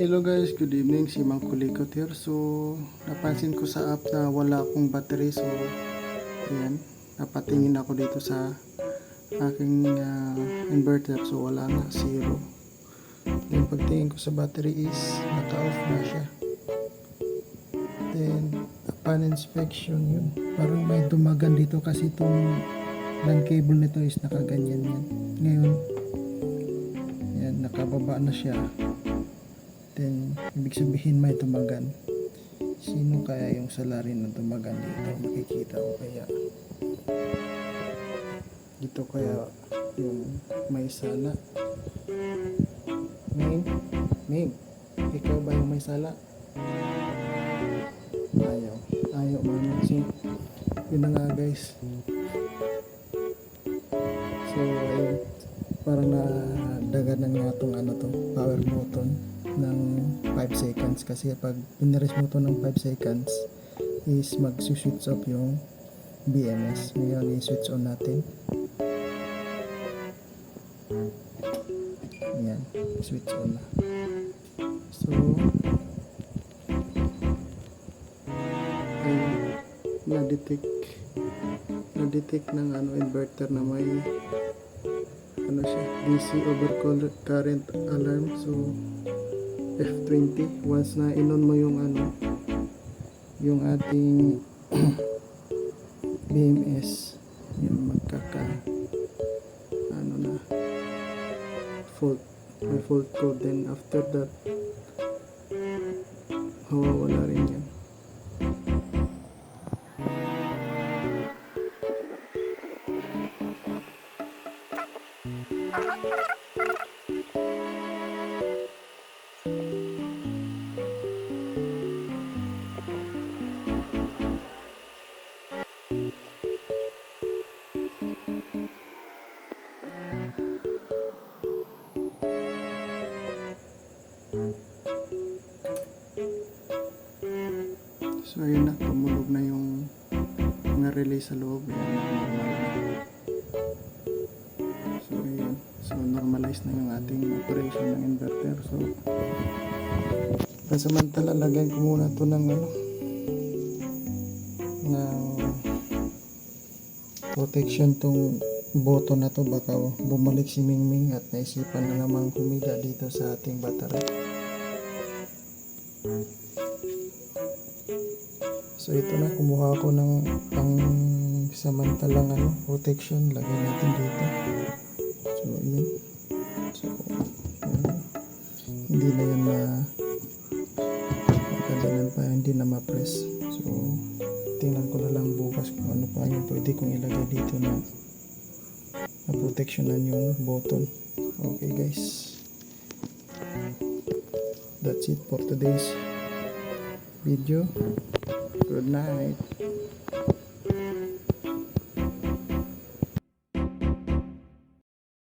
Hello guys, good evening. Si Mang Kulikot here. So, napansin ko sa app na wala akong battery. So, ayan. Napatingin ako dito sa aking ah, inverter. So, wala nga. Zero. Then, pagtingin ko sa battery is naka-off na siya. Then, upon inspection yun. Parang may dumagan dito kasi itong LAN cable nito is nakaganyan yan. Ngayon, yan, nakababa na siya. Then, ibig sabihin may tumagan. Sino kaya yung salary ng tumagan dito? Makikita ko kaya. Dito kaya yung may sala. Ming? Ming? Ikaw ba yung may sala? Ayaw. Ayaw mama. So, yun na nga guys. So, ayun. Parang na nga itong ano to, power button ng 5 seconds kasi pag pinares mo to ng 5 seconds is mag-switch off yung BMS. Ngayon, i-switch on natin. Ayan, switch on na. So, ayun, na-detect na-detect ng ano inverter na may ano siya DC overcurrent alarm so F20 once na inon mo yung ano yung ating BMS yung magkaka ano na fault may fault code. Then after that mawawala rin yan So ayun na, tumulog na yung mga relay sa loob. Yan. So ayun, so normalize na yung ating operation ng inverter. So pansamantala, lagyan ko muna to ng ano, ng protection tong boto na to baka bumalik si Mingming at naisipan na namang humiga dito sa ating battery. So ito na, kumuha ako ng pang samantalang ano, protection. Lagay natin dito. So yun. So, yun. hindi na yan ma magkagalan pa, hindi na ma-press. So, tingnan ko na lang bukas kung ano pa yung pwede kong ilagay dito na na protectionan yung button. Okay guys. That's it for today's video. Good night.